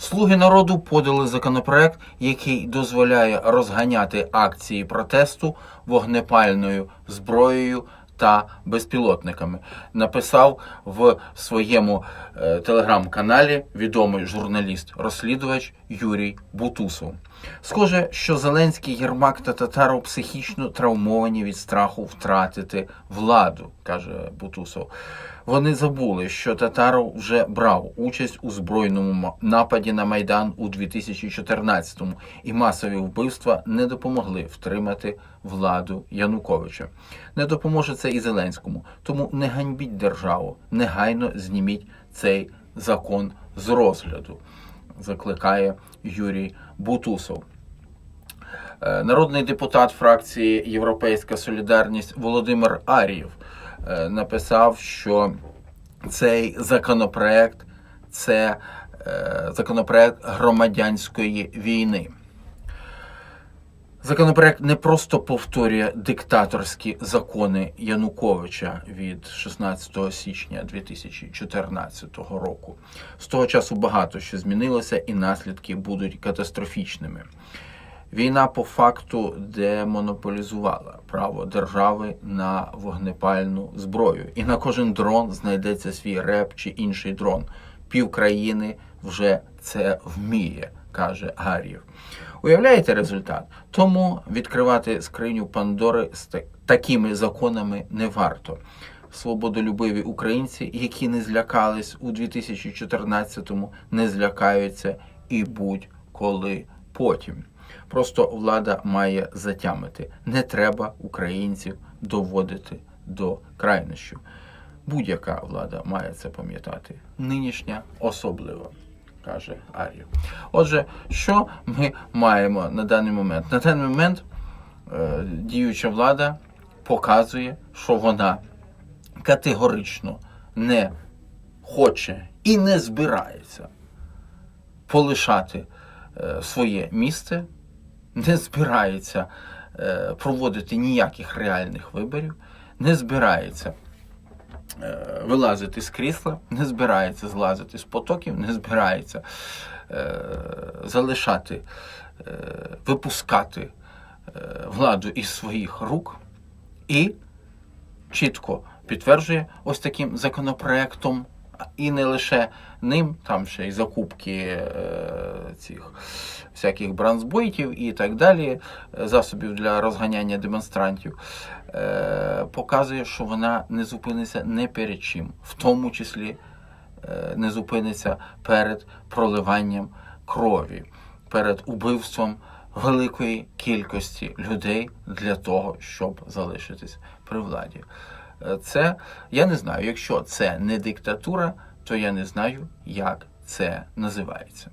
Слуги народу подали законопроект, який дозволяє розганяти акції протесту вогнепальною зброєю та безпілотниками. Написав в своєму е, телеграм-каналі відомий журналіст-розслідувач Юрій Бутусов. Схоже, що Зеленський, Єрмак та Татаров психічно травмовані від страху втратити владу, каже Бутусов. Вони забули, що Татаров вже брав участь у збройному нападі на Майдан у 2014-му, і масові вбивства не допомогли втримати владу Януковича. Не допоможе це і Зеленському. Тому не ганьбіть державу, негайно зніміть цей закон з розгляду, закликає Юрій Бутусов. Е, Народний депутат фракції Європейська Солідарність Володимир Арієв е, написав, що цей законопроект це е, законопроект громадянської війни. Законопроект не просто повторює диктаторські закони Януковича від 16 січня 2014 року. З того часу багато що змінилося, і наслідки будуть катастрофічними. Війна по факту демонополізувала право держави на вогнепальну зброю, і на кожен дрон знайдеться свій реп чи інший дрон. Пів країни вже це вміє, каже Гар'єв. Уявляєте результат? Тому відкривати скриню Пандори з такими законами не варто. Свободолюбиві українці, які не злякались у 2014-му, не злякаються і будь-коли потім. Просто влада має затямити. Не треба українців доводити до крайнощів. Будь-яка влада має це пам'ятати. Нинішня особливо, каже Ар'єв. Отже, що ми маємо на даний момент? На даний момент е, діюча влада показує, що вона категорично не хоче і не збирається полишати е, своє місце, не збирається е, проводити ніяких реальних виборів, не збирається вилазити з крісла, не збирається злазити з потоків, не збирається е, залишати, е, випускати е, владу із своїх рук. І чітко підтверджує ось таким законопроектом, і не лише ним, там ще й закупки е, цих всяких бранзбойтів і так далі, е, засобів для розганяння демонстрантів, е, показує, що вона не зупиниться не перед чим, в тому числі е, не зупиниться перед проливанням крові, перед убивством великої кількості людей для того, щоб залишитись при владі. Це я не знаю. Якщо це не диктатура, то я не знаю, як це називається.